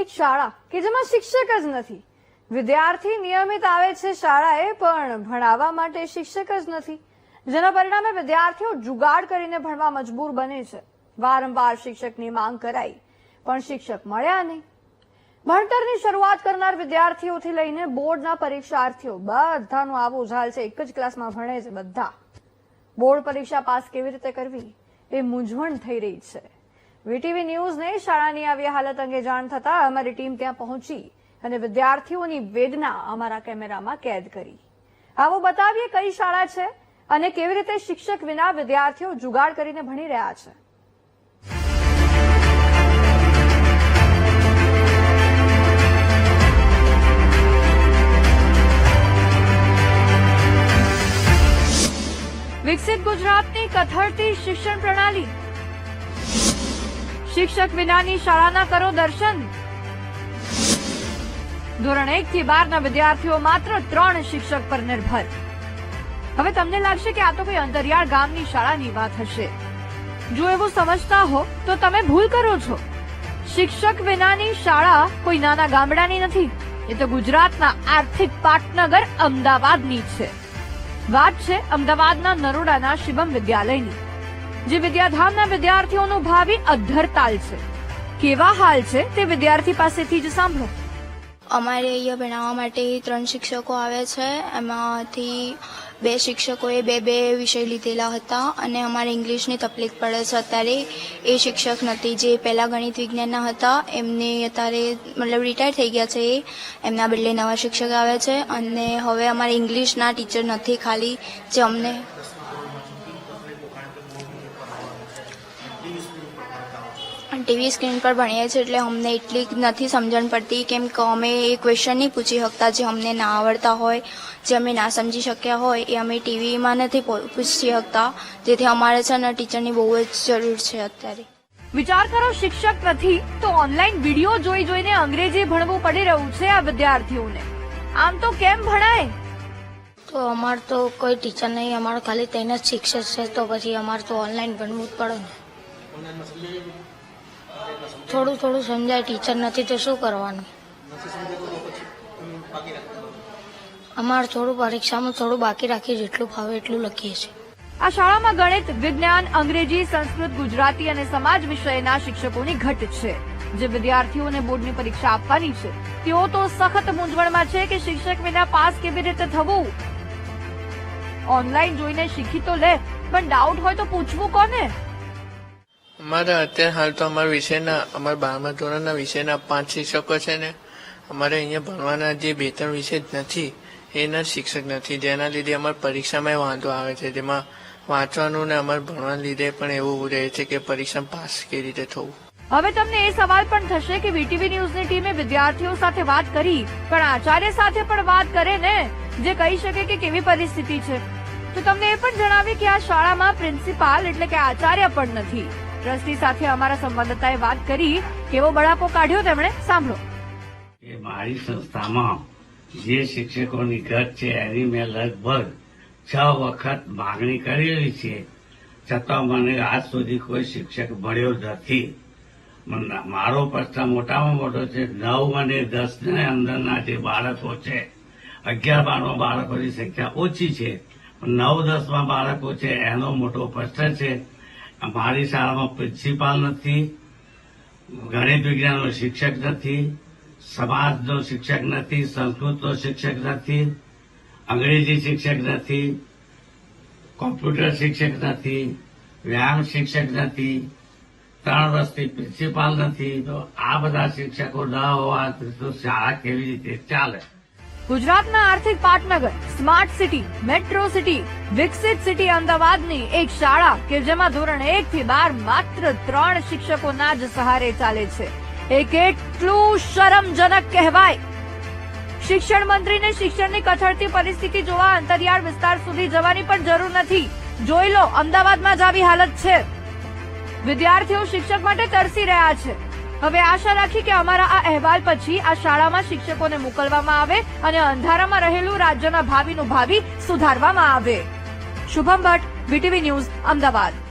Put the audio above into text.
એક શાળા કે જેમાં શિક્ષક જ નથી. વિદ્યાર્થી નિયમિત આવે છે શાળાએ, પણ ભણાવવા માટે શિક્ષક જ નથી. જેના પરિણામે વિદ્યાર્થીઓ જુગાડ કરીને ભણવા મજબૂર બને છે. વારંવાર શિક્ષકની માંગ કરાઈ, પણ શિક્ષક મળ્યા નહીં. ભણતરની શરૂઆત કરનાર વિદ્યાર્થીઓથી લઈને બોર્ડના પરીક્ષાર્થીઓ બધાનો આવો ઝાલ છે. એક જ ક્લાસમાં ભણે છે બધા. બોર્ડ પરીક્ષા પાસ કેવી રીતે કરવી? એ મૂંઝવણ થઈ રહી છે. વીટીવી ન્યૂઝને શાળાની આવી હાલત અંગે જાણ થતા અમારી ટીમ ત્યાં પહોંચી અને વિદ્યાર્થીઓની વેદના અમારા કેમેરામાં કેદ કરી. આવો બતાવીએ કઈ શાળા છે અને કેવી રીતે શિક્ષક વિના વિદ્યાર્થીઓ જુગાડ કરીને ભણી રહ્યા છે. વિકસિત ગુજરાતની કથળતી શિક્ષણ પ્રણાલી શિક્ષક વિનાની શાળાના કરો દર્શન. ધોરણ એક થી બાર ના વિદ્યાર્થીઓ માત્ર ત્રણ શિક્ષક પર નિર્ભર. હવે તમને લાગશે કે આ તો કોઈ અંતરિયાળ ગામની શાળાની વાત હશે. જો એવું સમજતા હો, તો તમે ભૂલ કરો છો. શિક્ષક વિનાની શાળા કોઈ નાના ગામડાની નથી. એ તો ગુજરાતના આર્થિક પાટનગર અમદાવાદની છે. વાત છે અમદાવાદના નરોડાના શિવમ વિદ્યાલયની. જે વિદ્યાધામના વિદ્યાર્થીઓનું ભાવિ અધ્ધરતાલ છે. કેવા હાલ છે તે વિદ્યાર્થી પાસેથી જ સાંભળો. અમારે અહીંયા ભણાવવા માટે ત્રણ શિક્ષકો આવે છે. એમાંથી બે શિક્ષકોએ બે બે વિષય લીધેલા હતા અને અમારે ઇંગ્લિશની તકલીફ પડે છે અત્યારે. એ શિક્ષક નથી, જે પહેલાં ગણિત વિજ્ઞાનના હતા, એમને અત્યારે મતલબ રિટાયર થઈ ગયા છે એ. એમના બદલે નવા શિક્ષક આવે છે અને હવે અમારે ઇંગ્લિશના ટીચર નથી ખાલી, જે અમને ટીવી સ્ક્રીન પર ભણીએ છીએ એટલે અમને એટલી નથી સમજણ પડતી કેમ કે અમે એ ક્વેશ્ચન નહીં પૂછી શકતા જે અમને ના આવડતા હોય જે અમે ના સમજી શક્યા હોય એ અમે ટીવીમાં નથી પૂછી શકતા. જેથી અમારે છે ને ટીચરની બહુ જ જરૂર છે અત્યારે. વિચાર કરો શિક્ષક નથી તો ઓનલાઈન વીડિયો જોઈ જોઈને અંગ્રેજી ભણવું પડી રહ્યું છે આ વિદ્યાર્થીઓને. આમ તો કેમ ભણાય? તો અમાર તો કોઈ ટીચર નહીં અમારે ખાલી તેને જ શિક્ષક છે તો પછી અમારે તો ઓનલાઈન ભણવું જ પડે ને. થોડું થોડું સમજાય ટીચર નથી તો શું કરવાનું? અમારે થોડું પરીક્ષામાં થોડું બાકી રાખીએ, જેટલું ફાવે એટલું લખીએ છીએ. આ શાળામાં ગણિત, વિજ્ઞાન, અંગ્રેજી, સંસ્કૃત, ગુજરાતી અને સમાજ વિષયના શિક્ષકોની ઘટ છે. જે વિદ્યાર્થીઓને બોર્ડની પરીક્ષા આપવાની છે. તેઓ તો સખત મૂંઝવણમાં છે કે શિક્ષક વિના પાસ કેવી રીતે થવું? ઓનલાઈન જોઈને શીખી તો લે, પણ ડાઉટ હોય તો પૂછવું કોને? અમારા અત્યારે હાલ તો અમારા વિષયના, અમારા બારમા ધોરણના વિષયના પાંચ શિક્ષકો છે ને. અમારે અહીંયા ભણવાના જે બે ત્રણ વિષય નથી, એના શિક્ષક નથી. જેના લીધે અમારે પરીક્ષામાં વાંધો આવે છે. જેમાં વાંચવાનું ને અમારે ભણવાના લીધે પણ એવું રહે છે કે પરીક્ષા પાસ કેવી રીતે થવું. હવે તમને એ સવાલ પણ થશે કે વીટીવી ન્યૂઝની ટીમે વિદ્યાર્થીઓ સાથે વાત કરી, પણ આચાર્ય સાથે પણ વાત કરે ને, જે કહી શકે કે કેવી પરિસ્થિતિ છે. તો તમને એ પણ જણાવી કે આ શાળામાં પ્રિન્સિપાલ એટલે કે આચાર્ય પણ નથી. ટ્રસ્ટી સાથે અમારા સંવાદદાતાએ વાત કરી, કેવો બળાપો કાઢ્યો તેમણે? સાંભળો. એ મારી સંસ્થામાં જે શિક્ષકોની ઘટ છે, એની મેં લગભગ છ વખત માગણી કરેલી છે. છતાં મને આજ સુધી કોઈ શિક્ષક મળ્યો નથી. મારો પ્રશ્ન મોટામાં મોટો છે, નવ અને દસ ને અંદરના જે બાળકો છે, અગિયાર બારમાં બાળકોની સંખ્યા ઓછી છે. નવ દસમાં બાળકો છે, એનો મોટો પ્રશ્ન છે. મારી શાળામાં પ્રિન્સિપાલ નથી, ગણિત વિજ્ઞાનનો શિક્ષક નથી, સમાજનો શિક્ષક નથી, સંસ્કૃતનો શિક્ષક નથી, અંગ્રેજી શિક્ષક નથી, કોમ્પ્યુટર શિક્ષક નથી, વ્યાયામ શિક્ષક નથી, ત્રણ વર્ષથી પ્રિન્સિપાલ નથી. તો આ બધા શિક્ષકો ન હોવા તો શાળા કેવી રીતે ચાલે? ગુજરાતના આર્થિક પાટનગર, સ્માર્ટ સિટી, મેટ્રો સિટી વિકસિત સિટી અમદાવાદની એક શાળા કે જેમાં ધોરણ એક થી બાર માત્ર ત્રણ શિક્ષકોના જ સહારે ચાલે છે. એ કેટલું શરમજનક કહેવાય. શિક્ષણ મંત્રીને શિક્ષણની કથળતી પરિસ્થિતિ જોવા અંતરિયાળ વિસ્તાર સુધી જવાની પણ જરૂર નથી. જોઈ લો, અમદાવાદમાં જ આવી હાલત છે. વિદ્યાર્થીઓ શિક્ષક માટે તરસી રહ્યા છે. હવે આશા રાખી કે અમારા આ અહેવાલ પછી આ શાળામાં શિક્ષકોને મોકલવામાં આવે અને અંધારામાં રહેલું રાજ્યના ભાવિનું ભાવિ સુધારવામાં આવે. Shubham Bhatt VTV news Ahmedabad